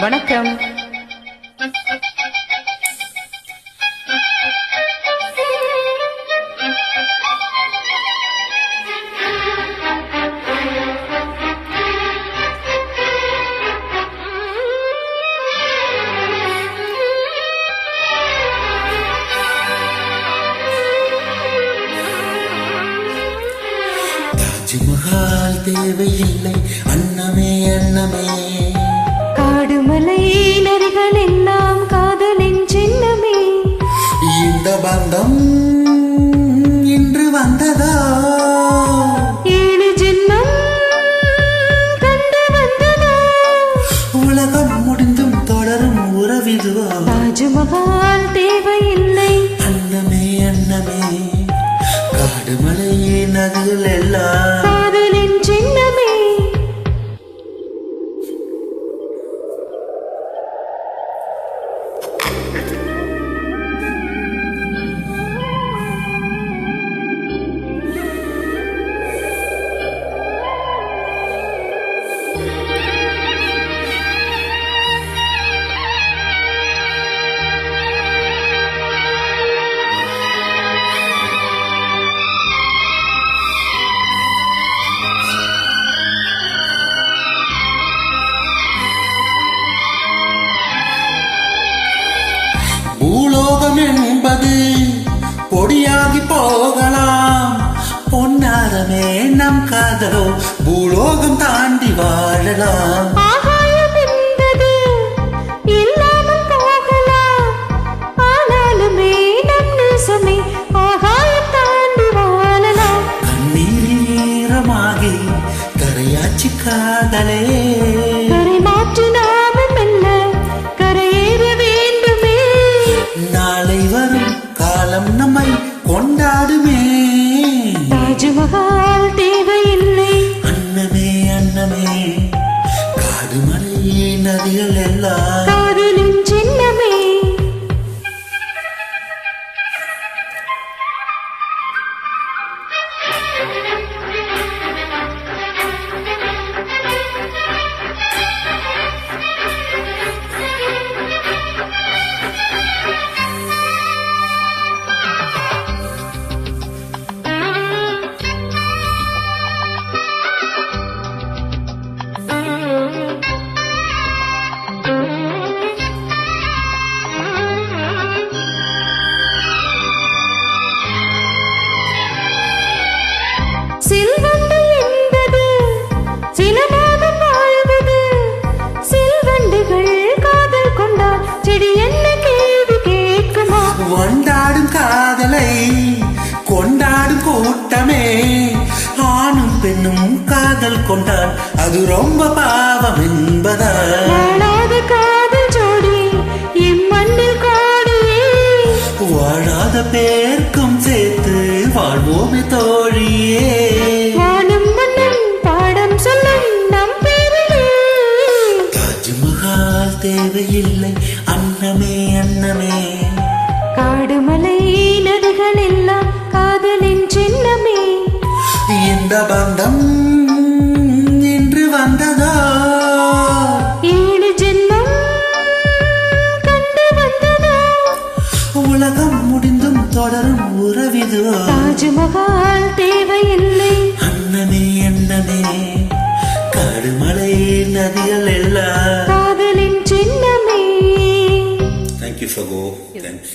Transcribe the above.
வணக்கம். தாஜ்மஹால் தேவையில்லை. அன்னமே அன்னமே. உறவிதுவா தாஜ்மஹால் தேவையில்லை. அன்னமே அன்னமே. காடுமலையே நதிகள் எல்லாம். பூலோகம் என்பது பொடியாகி போகலாம். பொன்னாரமே நம் காதலோ பூலோகம் தாண்டி வாழலாம். ஆகாயம் என்பது காதல் கொண்டால் அது ரொம்ப பாவம் என்பதா வாழாத காதல் ஜோடி இம்மண்ணில் காடியே வாழாத பேர்க்கும் சேர்த்து வாழ்வோமே தோழியே. உலகம் முடிந்தும் தொடரும் உறவிதுவா தாஜ்மஹால் தேவையில்லை. அன்னமே அன்னமே காடுமலை நதிகள் எல்லாம். காதலின் சின்னமே. Thank you ஃபகோ thank you